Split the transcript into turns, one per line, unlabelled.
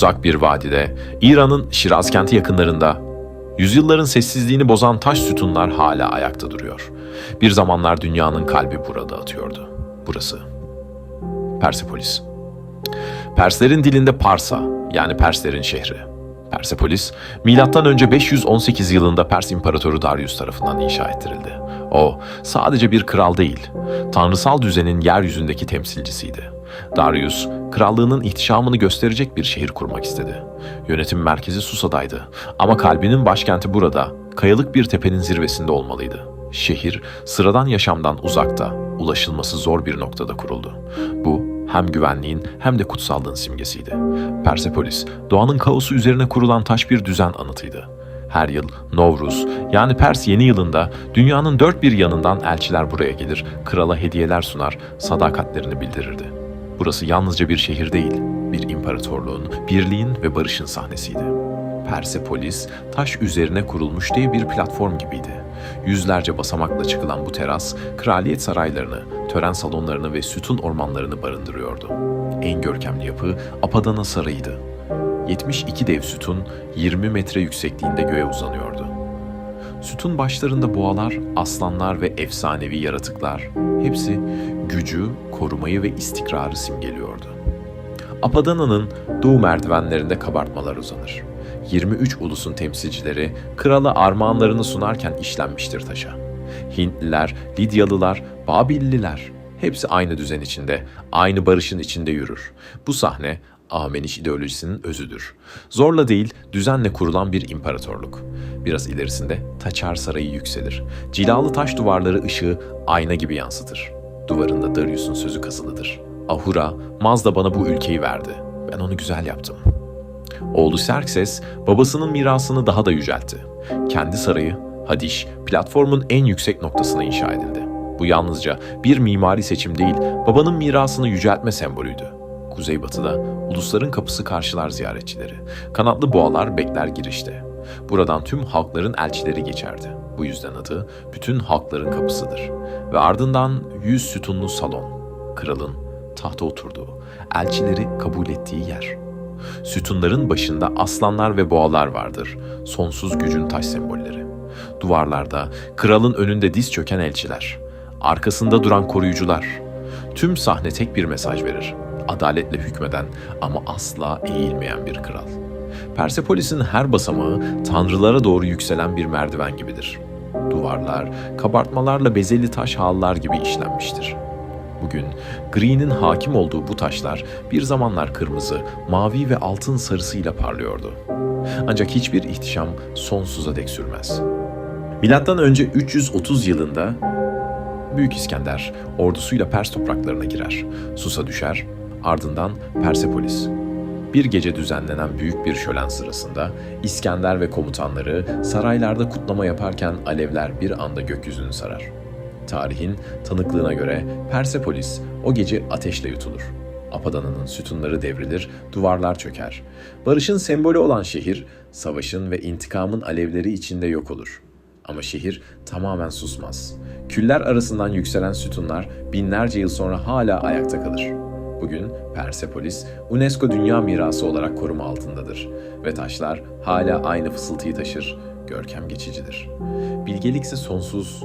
uzak bir vadide, İran'ın Şiraz kenti yakınlarında, yüzyılların sessizliğini bozan taş sütunlar hala ayakta duruyor. Bir zamanlar dünyanın kalbi burada atıyordu. Burası. Persepolis. Perslerin dilinde Parsa, yani Perslerin şehri. Persepolis, önce 518 yılında Pers İmparatoru Darius tarafından inşa ettirildi. O, sadece bir kral değil, tanrısal düzenin yeryüzündeki temsilcisiydi. Darius, krallığının ihtişamını gösterecek bir şehir kurmak istedi. Yönetim merkezi Susa'daydı ama kalbinin başkenti burada, kayalık bir tepenin zirvesinde olmalıydı. Şehir, sıradan yaşamdan uzakta, ulaşılması zor bir noktada kuruldu. Bu, hem güvenliğin hem de kutsallığın simgesiydi. Persepolis, doğanın kaosu üzerine kurulan taş bir düzen anıtıydı. Her yıl Novruz yani Pers yeni yılında dünyanın dört bir yanından elçiler buraya gelir, krala hediyeler sunar, sadakatlerini bildirirdi. Burası yalnızca bir şehir değil, bir imparatorluğun, birliğin ve barışın sahnesiydi. Persepolis, taş üzerine kurulmuş dev bir platform gibiydi. Yüzlerce basamakla çıkılan bu teras, kraliyet saraylarını, tören salonlarını ve sütun ormanlarını barındırıyordu. En görkemli yapı Apadana Sarayı'ydı. 72 dev sütun 20 metre yüksekliğinde göğe uzanıyordu. Sütun başlarında boğalar, aslanlar ve efsanevi yaratıklar hepsi gücü, korumayı ve istikrarı simgeliyordu. Apadana'nın doğu merdivenlerinde kabartmalar uzanır. 23 ulusun temsilcileri krala armağanlarını sunarken işlenmiştir taşa. Hintliler, Lidyalılar, Babilliler hepsi aynı düzen içinde, aynı barışın içinde yürür. Bu sahne Ameniş ideolojisinin özüdür. Zorla değil, düzenle kurulan bir imparatorluk. Biraz ilerisinde Taçar Sarayı yükselir. Cilalı taş duvarları ışığı ayna gibi yansıtır. Duvarında Darius'un sözü kazılıdır. Ahura, Mazda bana bu ülkeyi verdi. Ben onu güzel yaptım. Oğlu Serkses, babasının mirasını daha da yüceltti. Kendi sarayı, Hadiş, platformun en yüksek noktasına inşa edildi. Bu yalnızca bir mimari seçim değil, babanın mirasını yüceltme sembolüydü. Kuzeybatıda ulusların kapısı karşılar ziyaretçileri. Kanatlı boğalar bekler girişte. Buradan tüm halkların elçileri geçerdi. Bu yüzden adı bütün halkların kapısıdır. Ve ardından yüz sütunlu salon. Kralın tahta oturduğu, elçileri kabul ettiği yer. Sütunların başında aslanlar ve boğalar vardır. Sonsuz gücün taş sembolleri. Duvarlarda kralın önünde diz çöken elçiler. Arkasında duran koruyucular. Tüm sahne tek bir mesaj verir. Adaletle hükmeden ama asla eğilmeyen bir kral. Persepolis'in her basamağı tanrılara doğru yükselen bir merdiven gibidir. Duvarlar, kabartmalarla bezeli taş hallar gibi işlenmiştir. Bugün gri'nin hakim olduğu bu taşlar bir zamanlar kırmızı, mavi ve altın sarısıyla parlıyordu. Ancak hiçbir ihtişam sonsuza dek sürmez. Milattan önce 330 yılında Büyük İskender ordusuyla Pers topraklarına girer. Sus'a düşer, ardından Persepolis. Bir gece düzenlenen büyük bir şölen sırasında İskender ve komutanları saraylarda kutlama yaparken alevler bir anda gökyüzünü sarar. Tarihin tanıklığına göre Persepolis o gece ateşle yutulur. Apadana'nın sütunları devrilir, duvarlar çöker. Barışın sembolü olan şehir, savaşın ve intikamın alevleri içinde yok olur. Ama şehir tamamen susmaz. Küller arasından yükselen sütunlar binlerce yıl sonra hala ayakta kalır. Bugün Persepolis, UNESCO Dünya Mirası olarak koruma altındadır ve taşlar hala aynı fısıltıyı taşır, görkem geçicidir. Bilgelik ise sonsuz,